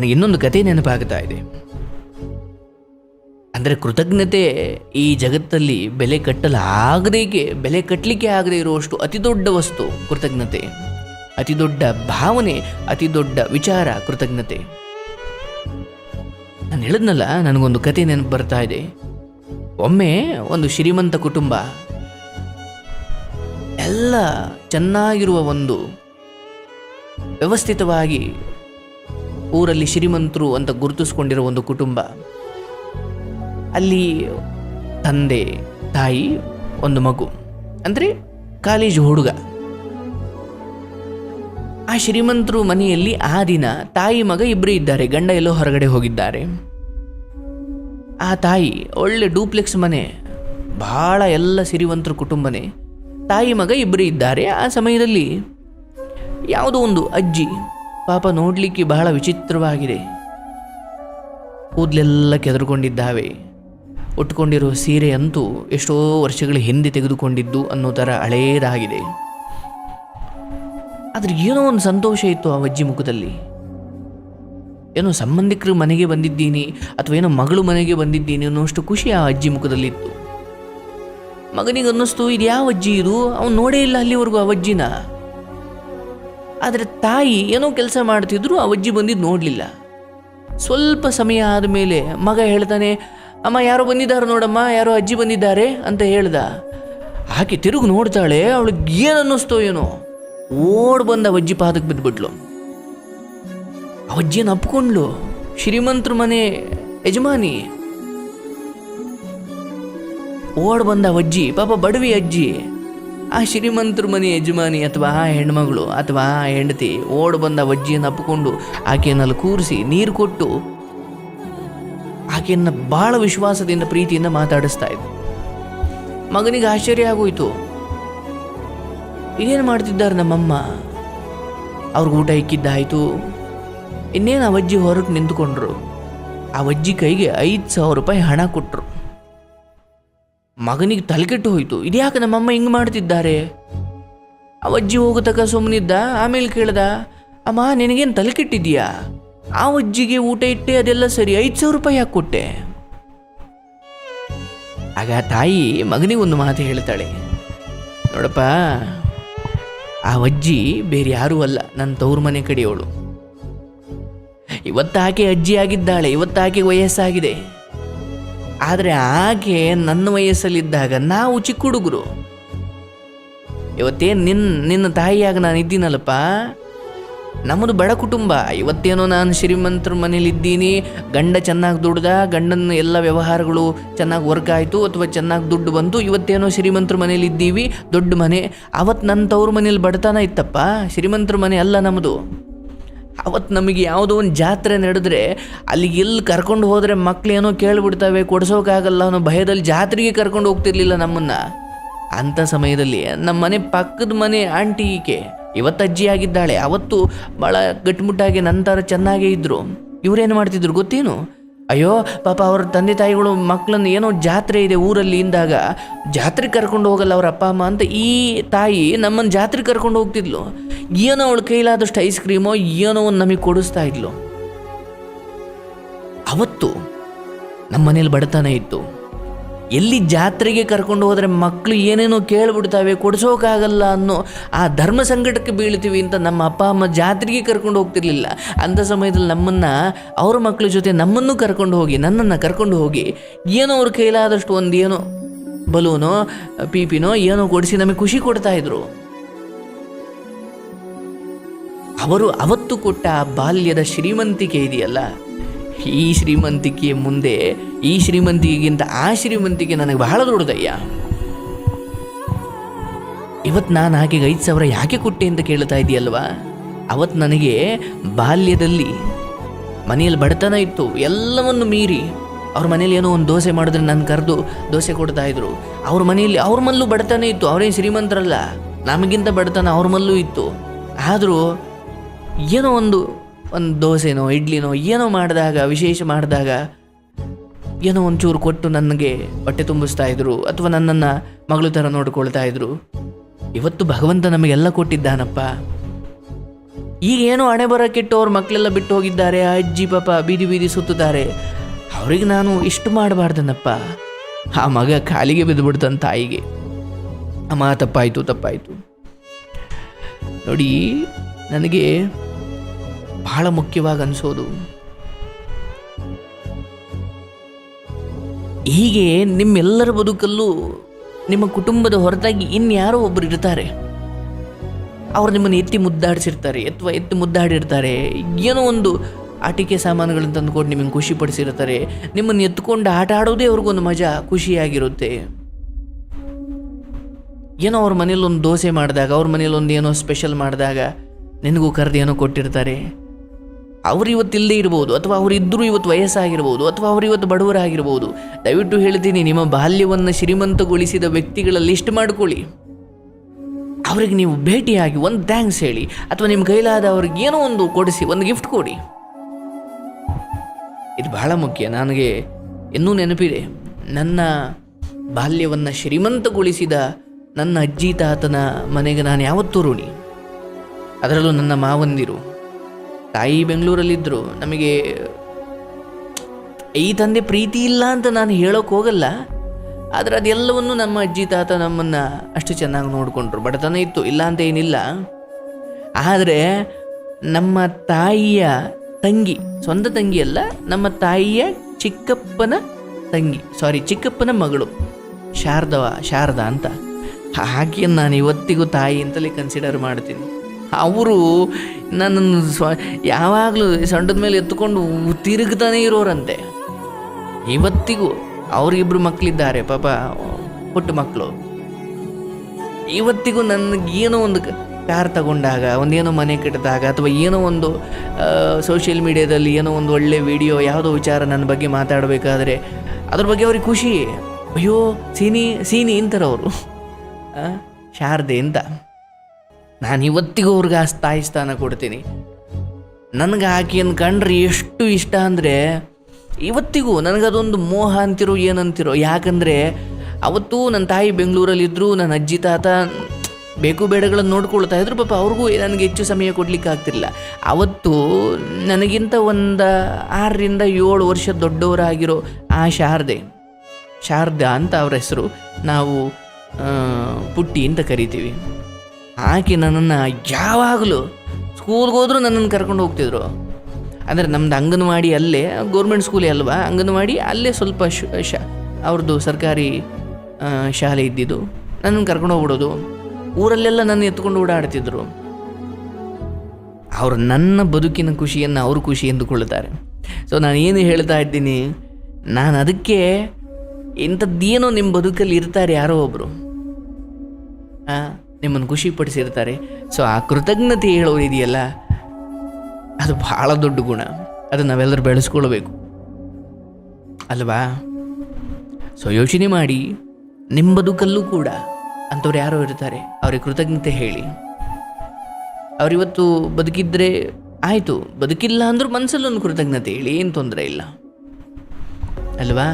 ನನಗೆ ಇನ್ನೊಂದು ಕತೆ ನೆನಪಾಗ್ತಾ ಇದೆ. ಅಂದರೆ ಕೃತಜ್ಞತೆ ಈ ಜಗತ್ತಲ್ಲಿ ಬೆಲೆ ಕಟ್ಟಲಾಗದೇಗೆ ಬೆಲೆ ಕಟ್ಟಲಿಕ್ಕೆ ಆಗದೆ ಇರುವಷ್ಟು ಅತಿ ದೊಡ್ಡ ವಸ್ತು ಕೃತಜ್ಞತೆ. ಅತಿ ದೊಡ್ಡ ಭಾವನೆ, ಅತಿ ದೊಡ್ಡ ವಿಚಾರ ಕೃತಜ್ಞತೆ. ನಾನು ಹೇಳಿದ್ನಲ್ಲ, ನನಗೊಂದು ಕತೆ ನೆನಪು ಬರ್ತಾ ಇದೆ. ಒಮ್ಮೆ ಒಂದು ಶ್ರೀಮಂತ ಕುಟುಂಬ, ಎಲ್ಲ ಚೆನ್ನಾಗಿರುವ ಒಂದು ವ್ಯವಸ್ಥಿತವಾಗಿ ಊರಲ್ಲಿ ಶ್ರೀಮಂತರು ಅಂತ ಗುರುತಿಸ್ಕೊಂಡಿರೋ ಒಂದು ಕುಟುಂಬ. ಅಲ್ಲಿ ತಂದೆ, ತಾಯಿ, ಒಂದು ಮಗು. ಅಂದರೆ ಕಾಲೇಜು ಹುಡುಗ. ಆ ಶ್ರೀಮಂತರು ಮನೆಯಲ್ಲಿ ಆ ದಿನ ತಾಯಿ, ಮಗ ಇಬ್ಬರು ಇದ್ದಾರೆ. ಗಂಡ ಎಲ್ಲೋ ಹೊರಗಡೆ ಹೋಗಿದ್ದಾರೆ. ಆ ತಾಯಿ ಒಳ್ಳೆ ಡೂಪ್ಲೆಕ್ಸ್ ಮನೆ. ಬಹಳ ಎಲ್ಲ ಸಿರಿವಂತರ ಕುಟುಂಬನೇ. ತಾಯಿ, ಮಗ ಇಬ್ಬರು ಇದ್ದಾರೆ. ಆ ಸಮಯದಲ್ಲಿ ಯಾವುದೋ ಒಂದು ಅಜ್ಜಿ ಪಾಪ ನೋಡಲಿಕ್ಕೆ ಬಹಳ ವಿಚಿತ್ರವಾಗಿದೆ. ಕೂದಲೆಲ್ಲ ಕೆದರ್ಕೊಂಡಿದ್ದಾವೆ. ಸೀರೆ ಅಂತೂ ಎಷ್ಟೋ ವರ್ಷಗಳ ಹಿಂದೆ ತೆಗೆದುಕೊಂಡಿದ್ದು ಅನ್ನೋ ಥರ ಹಳೇದಾಗಿದೆ. ಆದರೆ ಏನೋ ಒಂದು ಸಂತೋಷ ಇತ್ತು ಆ ಅಜ್ಜಿ ಮುಖದಲ್ಲಿ. ಏನೋ ಸಂಬಂಧಿಕರು ಮನೆಗೆ ಬಂದಿದ್ದೀನಿ ಅಥವಾ ಏನೋ ಮಗಳು ಮನೆಗೆ ಬಂದಿದ್ದೀನಿ ಅನ್ನೋಷ್ಟು ಖುಷಿ ಆ ಅಜ್ಜಿ ಮುಖದಲ್ಲಿತ್ತು. ಮಗನಿಗೆ ಅನ್ನಿಸ್ತು ಇದು ಯಾವ ಅಜ್ಜಿ ಇದು? ಅವನು ನೋಡೇ ಇಲ್ಲ ಅಲ್ಲಿವರೆಗೂ ಆ ಅಜ್ಜಿನ ಆದರೆ ತಾಯಿ ಏನೋ ಕೆಲಸ ಮಾಡ್ತಿದ್ರು, ಆ ಅಜ್ಜಿ ಬಂದಿದ್ದು ನೋಡಲಿಲ್ಲ. ಸ್ವಲ್ಪ ಸಮಯ ಆದ ಮೇಲೆ ಮಗ ಹೇಳ್ತಾನೆ, ಅಮ್ಮ, ಯಾರೋ ಬಂದಿದ್ದಾರೆ ನೋಡಮ್ಮ, ಯಾರೋ ಅಜ್ಜಿ ಬಂದಿದ್ದಾರೆ ಅಂತ ಹೇಳ್ದ. ಆಕೆ ತಿರುಗಿ ನೋಡ್ತಾಳೆ, ಅವಳಿಗೆ ಏನು ಅನ್ನಿಸ್ತೋ ಏನೋ? ಓಡ್ ಬಂದ ಅವಜ್ಜಿ ಪಾದಕ್ಕೆ ಬಿದ್ದುಬಿಟ್ಲು ಆ ಅಜ್ಜಿಯನ್ನು ಅಪ್ಕೊಂಡ್ಲು, ಶ್ರೀಮಂತರ ಮನೆ ಯಜಮಾನಿ. ಓಡ್ ಬಂದ ಅವಜ್ಜಿ ಪಾಪ, ಬಡವಿ ಅಜ್ಜಿ. ಆ ಶ್ರೀಮಂತರ ಮನೆ ಯಜಮಾನಿ ಅಥವಾ ಆ ಹೆಣ್ಮಗಳು ಅಥವಾ ಆ ಹೆಂಡತಿ ಓಡ್ ಬಂದ ಆ ಅಜ್ಜಿಯನ್ನು ಅಪ್ಪಿಕೊಂಡು ಆಕೆಯನ್ನಲ್ಲಿ ಕೂರಿಸಿ ನೀರು ಕೊಟ್ಟು ಆಕೆಯನ್ನ ಬಹಳ ವಿಶ್ವಾಸದಿಂದ ಪ್ರೀತಿಯಿಂದ ಮಾತಾಡಿಸ್ತಾ ಇದ್ದರು ಮಗನಿಗೆ ಆಶ್ಚರ್ಯ ಆಗೋಯ್ತು. ಇದೇನು ಮಾಡ್ತಿದ್ದಾರೆ ನಮ್ಮಮ್ಮ? ಅವ್ರಿಗೆ ಊಟ ಇಕ್ಕಿದ್ದಾಯ್ತು. ಇನ್ನೇನು ಆ ಅಜ್ಜಿ ಹೊರಗೆ ನಿಂತ್ಕೊಂಡ್ರು? ಆ ಅಜ್ಜಿ ಕೈಗೆ ಐದು ಸಾವಿರ ರೂಪಾಯಿ ಹಣ ಕೊಟ್ಟರು ಮಗನಿಗೆ ತಲೆಕೆಟ್ಟು ಹೋಯಿತು. ಇದ್ಯಾಕೆ ನಮ್ಮಮ್ಮ ಹಿಂಗೆ ಮಾಡ್ತಿದ್ದಾರೆ? ಆ ಅಜ್ಜಿ ಹೋಗತಕ್ಕ ಸುಮ್ಮನಿದ್ದ ಆಮೇಲೆ ಕೇಳ್ದ, ಅಮ್ಮ, ನಿನಗೇನು ತಲೆಕೆಟ್ಟಿದ್ಯಾ? ಆ ಅಜ್ಜಿಗೆ ಊಟ ಇಟ್ಟೆ, ಅದೆಲ್ಲ ಸರಿ, ಐದು ಸಾವಿರ ರೂಪಾಯಿ ಯಾಕೆ ಕೊಟ್ಟೆ? ಆಗ ತಾಯಿ ಮಗನಿಗೆ ಒಂದು ಮಾತು ಹೇಳ್ತಾಳೆ. ನೋಡಪ್ಪ, ಆ ಅಜ್ಜಿ ಬೇರೆ ಯಾರೂ ಅಲ್ಲ ನನ್ನ ತವ್ರ ಮನೆ ಕಡೆಯವಳು. ಇವತ್ತು ಆಕೆ ಅಜ್ಜಿ ಆಗಿದ್ದಾಳೆ ಇವತ್ತು ಆಕೆ ವಯಸ್ಸಾಗಿದೆ. ಆದರೆ ಹಾಗೆ ನನ್ನ ವಯಸ್ಸಲ್ಲಿದ್ದಾಗ ನಾವು ಚಿಕ್ಕ ಹುಡುಗರು. ಇವತ್ತೇನು ನಿನ್ನ ನಿನ್ನ ತಾಯಿಯಾಗ ನಾನು ಇದ್ದೀನಲ್ಲಪ್ಪ? ನಮ್ಮದು ಬಡ ಕುಟುಂಬ. ಇವತ್ತೇನೋ ನಾನು ಶ್ರೀಮಂತರ ಮನೇಲಿ ಇದ್ದೀನಿ ಗಂಡ ಚೆನ್ನಾಗಿ ದುಡ್ದ, ಗಂಡನ ಎಲ್ಲ ವ್ಯವಹಾರಗಳು ಚೆನ್ನಾಗಿ ವರ್ಕ್ ಆಯಿತು, ಅಥವಾ ಚೆನ್ನಾಗಿ ದುಡ್ಡು ಬಂತು. ಇವತ್ತೇನೋ ಶ್ರೀಮಂತರ ಮನೇಲಿ ಇದ್ದೀವಿ ದೊಡ್ಡ ಮನೆ. ಅವತ್ತು ನನ್ನ ತವ್ರ ಮನೇಲಿ ಬಡತನ ಇತ್ತಪ್ಪ. ಶ್ರೀಮಂತರ ಮನೆ ಅಲ್ಲ ನಮ್ಮದು ಅವತ್ತು ನಮಗೆ ಯಾವುದೋ ಒಂದು ಜಾತ್ರೆ ನಡೆದ್ರೆ ಅಲ್ಲಿಗೆ ಎಲ್ಲಿ ಕರ್ಕೊಂಡು ಹೋದರೆ ಮಕ್ಳೇನೋ ಕೇಳಿಬಿಡ್ತವೆ ಕೊಡ್ಸೋಕ್ಕಾಗಲ್ಲ ಅನ್ನೋ ಭಯದಲ್ಲಿ ಜಾತ್ರೆಗೆ ಕರ್ಕೊಂಡು ಹೋಗ್ತಿರ್ಲಿಲ್ಲ ನಮ್ಮನ್ನು. ಅಂಥ ಸಮಯದಲ್ಲಿ ನಮ್ಮ ಮನೆ ಪಕ್ಕದ ಮನೆ ಆಂಟಿ ಈಕೆ, ಇವತ್ತು ಅಜ್ಜಿ ಆಗಿದ್ದಾಳೆ, ಅವತ್ತು ಭಾಳ ಗಟ್ಟಿಮುಟ್ಟಾಗಿ ನಂತರ ಚೆನ್ನಾಗೇ ಇದ್ದರು ಇವರೇನು ಮಾಡ್ತಿದ್ರು ಗೊತ್ತೇನು? ಅಯ್ಯೋ, ಪಾಪ ಅವ್ರ ತಂದೆ ತಾಯಿಗಳು ಮಕ್ಕಳನ್ನು ಏನೋ ಜಾತ್ರೆ ಇದೆ ಊರಲ್ಲಿ ಇಂದಾಗ. ಜಾತ್ರೆ ಕರ್ಕೊಂಡು ಹೋಗಲ್ಲ ಅವ್ರ ಅಪ್ಪ, ಅಮ್ಮ ಅಂತ ಈ ತಾಯಿ ನಮ್ಮನ್ನು ಜಾತ್ರೆ ಕರ್ಕೊಂಡು ಹೋಗ್ತಿದ್ಲು. ಏನೋ ಅವಳು ಕೈಲಾದಷ್ಟು ಐಸ್ ಕ್ರೀಮೋ ಏನೋ ಒಂದು ನಮಗೆ ಕೊಡಿಸ್ತಾ ಇದ್ಲು. ಅವತ್ತು ನಮ್ಮ ಮನೇಲಿ ಬಡತನ ಇತ್ತು. ಎಲ್ಲಿ ಜಾತ್ರೆಗೆ ಕರ್ಕೊಂಡು ಹೋದರೆ ಮಕ್ಕಳು ಏನೇನೋ ಕೇಳಿಬಿಡ್ತಾವೆ ಕೊಡಿಸೋಕ್ಕಾಗಲ್ಲ ಅನ್ನೋ ಆ ಧರ್ಮ ಸಂಕಟಕ್ಕೆ ಬೀಳ್ತೀವಿ ಅಂತ ನಮ್ಮ ಅಪ್ಪ, ಅಮ್ಮ ಜಾತ್ರೆಗೆ ಕರ್ಕೊಂಡು ಹೋಗ್ತಿರ್ಲಿಲ್ಲ. ಅಂಥ ಸಮಯದಲ್ಲಿ ನಮ್ಮನ್ನು, ಅವ್ರ ಮಕ್ಕಳ ಜೊತೆ ನಮ್ಮನ್ನು ಕರ್ಕೊಂಡು ಹೋಗಿ, ನನ್ನನ್ನು ಕರ್ಕೊಂಡು ಹೋಗಿ, ಏನೋ ಅವ್ರ ಕೈಲಾದಷ್ಟು ಒಂದು ಏನೋ ಬಲೂನೋ, ಪೀಪಿನೋ ಏನೋ ಕೊಡಿಸಿ ನಮಗೆ ಖುಷಿ ಕೊಡ್ತಾ ಇದ್ರು. ಅವರು ಅವತ್ತು ಕೊಟ್ಟ ಬಾಲ್ಯದ ಶ್ರೀಮಂತಿಕೆ ಇದೆಯಲ್ಲ? ಈ ಶ್ರೀಮಂತಿಕೆಯ ಮುಂದೆ, ಈ ಶ್ರೀಮಂತಿಕೆಗಿಂತ ಆ ಶ್ರೀಮಂತಿಕೆ ನನಗೆ ಬಹಳ ದೊಡ್ಡದಯ್ಯ. ಇವತ್ತು ನಾನು ಹಾಗೆ ಐದು ಸಾವಿರ ಯಾಕೆ ಕೊಟ್ಟೆ ಅಂತ ಕೇಳ್ತಾ ಇದೆಯಲ್ವಾ? ಅವತ್ತು ನನಗೆ ಬಾಲ್ಯದಲ್ಲಿ ಮನೆಯಲ್ಲಿ ಬಡತನ ಇತ್ತು, ಎಲ್ಲವನ್ನು ಮೀರಿ ಅವ್ರ ಮನೇಲಿ ಏನೋ ಒಂದು ದೋಸೆ ಮಾಡಿದ್ರೆ ನಾನು ಕರೆದು ದೋಸೆ ಕೊಡ್ತಾ ಇದ್ರು. ಅವ್ರ ಮನೆಯಲ್ಲಿ ಅವ್ರ ಮಲ್ಲೂ ಬಡತನ ಇತ್ತು ಅವರೇನು ಶ್ರೀಮಂತರಲ್ಲ, ನಮಗಿಂತ ಬಡತನ ಅವ್ರ ಮಲ್ಲೂ ಇತ್ತು. ಆದರೂ ಏನೋ ಒಂದು ಒಂದು ದೋಸೆನೋ, ಇಡ್ಲಿನೋ, ಏನೋ ಮಾಡಿದಾಗ, ವಿಶೇಷ ಮಾಡಿದಾಗ ಏನೋ ಒಂಚೂರು ಕೊಟ್ಟು ನನಗೆ ಹೊಟ್ಟೆ ತುಂಬಿಸ್ತಾ ಇದ್ರು, ಅಥವಾ ನನ್ನನ್ನು ಮಗಳು ಥರ ನೋಡ್ಕೊಳ್ತಾ ಇದ್ರು. ಇವತ್ತು ಭಗವಂತ ನಮಗೆಲ್ಲ ಕೊಟ್ಟಿದ್ದಾನಪ್ಪ. ಈಗ ಏನೋ ಹಣೆ ಬರೋಕ್ಕಿಟ್ಟು ಕೆಟ್ಟು ಅವ್ರ ಮಕ್ಕಳೆಲ್ಲ ಬಿಟ್ಟು ಹೋಗಿದ್ದಾರೆ, ಆ ಅಜ್ಜಿ ಪಾಪ ಬೀದಿ ಬೀದಿ ಸುತ್ತುತ್ತಾರೆ. ಅವ್ರಿಗೆ ನಾನು ಇಷ್ಟು ಮಾಡಬಾರ್ದನಪ್ಪ. ಆ ಮಗ ಕಾಲಿಗೆ ಬಿದ್ದುಬಿಡ್ತಾನ ತಾಯಿಗೆ. ಅಮ್ಮ ತಪ್ಪಾಯಿತು ತಪ್ಪಾಯಿತು. ನೋಡಿ, ನನಗೆ ಬಹಳ ಮುಖ್ಯವಾಗಿ ಅನಿಸೋದು. ಹೀಗೆ ನಿಮ್ಮೆಲ್ಲರ ಬದುಕಲ್ಲೂ ನಿಮ್ಮ ಕುಟುಂಬದ ಹೊರತಾಗಿ ಇನ್ಯಾರೋ ಒಬ್ಬರು ಇರ್ತಾರೆ. ಅವ್ರು ನಿಮ್ಮನ್ನು ಎತ್ತಿ ಮುದ್ದಾಡಿಸಿರ್ತಾರೆ, ಅಥವಾ ಎತ್ತಿ ಮುದ್ದಾಡಿರ್ತಾರೆ. ಏನೋ ಒಂದು ಆಟಿಕೆ ಸಾಮಾನುಗಳನ್ನು ತಂದುಕೊಂಡು ನಿಮಗೆ ಖುಷಿ ಪಡಿಸಿರ್ತಾರೆ ನಿಮ್ಮನ್ನು ಎತ್ಕೊಂಡು ಆಟ ಆಡೋದೇ ಅವ್ರಿಗೊಂದು ಮಜಾ, ಖುಷಿಯಾಗಿರುತ್ತೆ. ಏನೋ ಅವ್ರ ಮನೇಲಿ ಒಂದು ದೋಸೆ ಮಾಡಿದಾಗ, ಅವ್ರ ಮನೇಲಿ ಒಂದು ಏನೋ ಸ್ಪೆಷಲ್ ಮಾಡಿದಾಗ, ನಿನಗೂ ಕರೆದು ಏನೋ ಕೊಟ್ಟಿರ್ತಾರೆ. ಅವ್ರು ಇವತ್ತು ಇಲ್ಲದೆ ಇರ್ಬೋದು, ಅಥವಾ ಅವ್ರು ಇದ್ದರೂ ಇವತ್ತು ವಯಸ್ಸಾಗಿರ್ಬೋದು, ಅಥವಾ ಅವ್ರು ಇವತ್ತು ಬಡವರಾಗಿರ್ಬೋದು, ದಯವಿಟ್ಟು ಹೇಳ್ತೀನಿ, ನಿಮ್ಮ ಬಾಲ್ಯವನ್ನು ಶ್ರೀಮಂತಗೊಳಿಸಿದ ವ್ಯಕ್ತಿಗಳ ಲಿಸ್ಟ್ ಮಾಡ್ಕೊಳ್ಳಿ. ಅವ್ರಿಗೆ ನೀವು ಭೇಟಿಯಾಗಿ ಒಂದು ಥ್ಯಾಂಕ್ಸ್ ಹೇಳಿ, ಅಥವಾ ನಿಮ್ಮ ಕೈಲಾದ ಅವ್ರಿಗೆ ಏನೋ ಒಂದು ಕೊಡಿಸಿ, ಒಂದು ಗಿಫ್ಟ್ ಕೊಡಿ. ಇದು ಬಹಳ ಮುಖ್ಯ, ನನಗೆ ಇನ್ನೂ ನೆನಪಿದೆ. ನನ್ನ ಬಾಲ್ಯವನ್ನು ಶ್ರೀಮಂತಗೊಳಿಸಿದ ನನ್ನ ಅಜ್ಜಿ ತಾತನ ಮನೆಗೆ ನಾನು ಯಾವತ್ತೂ ಋಣಿ. ಅದರಲ್ಲೂ ನನ್ನ ಮಾವಂದಿರು. ತಾಯಿ ಬೆಂಗಳೂರಲ್ಲಿದ್ದರು ನಮಗೆ ಈ ತಂದೆ ಪ್ರೀತಿ ಇಲ್ಲ ಅಂತ ನಾನು ಹೇಳೋಕೆ ಹೋಗಲ್ಲ. ಆದರೆ ಅದೆಲ್ಲವನ್ನು ನಮ್ಮ ಅಜ್ಜಿ, ತಾತ ನಮ್ಮನ್ನು ಅಷ್ಟು ಚೆನ್ನಾಗಿ ನೋಡಿಕೊಂಡ್ರು. ಬಡತನ ಇತ್ತು, ಇಲ್ಲ ಅಂತ ಏನಿಲ್ಲ. ಆದರೆ ನಮ್ಮ ತಾಯಿಯ ತಂಗಿ, ಸ್ವಂತ ತಂಗಿಯಲ್ಲ ನಮ್ಮ ತಾಯಿಯ ಚಿಕ್ಕಪ್ಪನ ತಂಗಿ ಸಾರಿ ಚಿಕ್ಕಪ್ಪನ ಮಗಳು, ಶಾರದವ, ಶಾರದಾ ಅಂತ. ಹಾಗೆ ನಾನು ಇವತ್ತಿಗೂ ತಾಯಿ ಅಂತಲೇ ಕನ್ಸಿಡರ್ ಮಾಡ್ತೀನಿ. ಅವರು ನನ್ನನ್ನು ಸ್ವ, ಯಾವಾಗಲೂ ಸೊಂಟದ ಮೇಲೆ ಎತ್ತುಕೊಂಡು ತಿರುಗ್ತಾನೆ ಇರೋರಂತೆ. ಇವತ್ತಿಗೂ ಅವ್ರಿಗಿಬ್ರು ಮಕ್ಕಳಿದ್ದಾರೆ ಪಾಪ, ಪುಟ್ಟ ಮಕ್ಕಳು ಇವತ್ತಿಗೂ ನನಗೆ ಏನೋ ಒಂದು ಕಾರ್ ತಗೊಂಡಾಗ, ಒಂದೇನೋ ಮನೆ ಕಟ್ಟಿದಾಗ, ಅಥವಾ ಏನೋ ಒಂದು ಸೋಷಿಯಲ್ ಮೀಡಿಯಾದಲ್ಲಿ ಏನೋ ಒಂದು ಒಳ್ಳೆ ವಿಡಿಯೋ ಯಾವುದೋ ವಿಚಾರ ನನ್ನ ಬಗ್ಗೆ ಮಾತಾಡಬೇಕಾದ್ರೆ, ಅದ್ರ ಬಗ್ಗೆ ಅವ್ರಿಗೆ ಖುಷಿ. ಅಯ್ಯೋ, ಸೀನಿ ಸೀನಿ ಅಂತಾರೆ ಅವರು. ಶಾರದೆ ಅಂತ. ನಾನು ಇವತ್ತಿಗೂ ಅವ್ರಿಗೆ ಆ ಸ್ಥಾಯಿ ಸ್ಥಾನ ಕೊಡ್ತೀನಿ. ನನಗೆ ಆಕೆಯನ್ನು ಕಂಡ್ರೆ ಎಷ್ಟು ಇಷ್ಟ ಅಂದರೆ, ಇವತ್ತಿಗೂ ನನಗದೊಂದು ಮೋಹ ಅಂತಿರೋ ಏನಂತಿರೋ, ಯಾಕಂದರೆ ಅವತ್ತು ನನ್ನ ತಾಯಿ ಬೆಂಗಳೂರಲ್ಲಿದ್ದರು ನನ್ನ ಅಜ್ಜಿ ತಾತ ಬೇಕು ಬೇಡಗಳನ್ನು ನೋಡ್ಕೊಳ್ತಾ ಇದ್ರು, ಪಾಪ ಅವ್ರಿಗೂ ನನಗೆ ಹೆಚ್ಚು ಸಮಯ ಕೊಡಲಿಕ್ಕೆ ಅವತ್ತು ನನಗಿಂತ ಒಂದು ಆರರಿಂದ ಏಳು ವರ್ಷ ದೊಡ್ಡವರಾಗಿರೋ ಆ ಶಾರದೆ, ಶಾರದಾ ಅಂತ ಅವರ ಹೆಸರು ನಾವು ಪುಟ್ಟಿ ಅಂತ ಕರಿತೀವಿ. ಆಕೆ ನನ್ನನ್ನು ಯಾವಾಗಲೂ ಸ್ಕೂಲ್ಗೆ ಹೋದರೂ ನನ್ನನ್ನು ಕರ್ಕೊಂಡು ಹೋಗ್ತಿದ್ರು. ಅಂದರೆ ನಮ್ದು ಅಂಗನವಾಡಿ ಅಲ್ಲೇ ಗೌರ್ಮೆಂಟ್ ಸ್ಕೂಲೇ ಅಲ್ವಾ? ಅಂಗನವಾಡಿ ಅಲ್ಲೇ ಸ್ವಲ್ಪ ಶು, ಶ ಅವ್ರದ್ದು ಸರ್ಕಾರಿ ಶಾಲೆ ಇದ್ದಿದ್ದು. ನನ್ನನ್ನು ಕರ್ಕೊಂಡು ಹೋಗ್ಬಿಡೋದು. ಊರಲ್ಲೆಲ್ಲ ನನ್ನ ಎತ್ಕೊಂಡು ಓಡಾಡ್ತಿದ್ರು. ಅವರು ನನ್ನ ಬದುಕಿನ ಖುಷಿಯನ್ನು ಅವರು ಖುಷಿ ಎಂದುಕೊಳ್ಳುತ್ತಾರೆ. ಸೊ ನಾನು ಏನು ಹೇಳ್ತಾ ಇದ್ದೀನಿ? ನಾನು ಅದಕ್ಕೆ ಇಂಥದ್ದೇನೋ ನಿಮ್ಮ ಬದುಕಲ್ಲಿ ಇರ್ತಾರೆ ಯಾರೋ ಒಬ್ಬರು ನಿಮ್ಮನ್ನು ಖುಷಿ ಪಡಿಸಿರ್ತಾರೆ ಸೊ ಆ ಕೃತಜ್ಞತೆ ಹೇಳೋರು ಇದೆಯಲ್ಲ ಅದು ಭಾಳ ದೊಡ್ಡ ಗುಣ. ಅದು ನಾವೆಲ್ಲರೂ ಬೆಳೆಸ್ಕೊಳ್ಬೇಕು. ಅಲ್ವಾ? ಸೊ ಯೋಚನೆ ಮಾಡಿ, ನಿಮ್ಮ ಬದುಕಲ್ಲೂ ಕೂಡ ಅಂಥವ್ರು ಯಾರೋ ಇರ್ತಾರೆ, ಅವ್ರಿಗೆ ಕೃತಜ್ಞತೆ ಹೇಳಿ. ಅವರಿವತ್ತು ಬದುಕಿದ್ರೆ ಆಯಿತು, ಬದುಕಿಲ್ಲ ಅಂದ್ರೂ ಮನಸ್ಸಲ್ಲೊಂದು ಕೃತಜ್ಞತೆ ಹೇಳಿ, ಏನು ತೊಂದರೆ ಇಲ್ಲ. ಅಲ್ವಾ?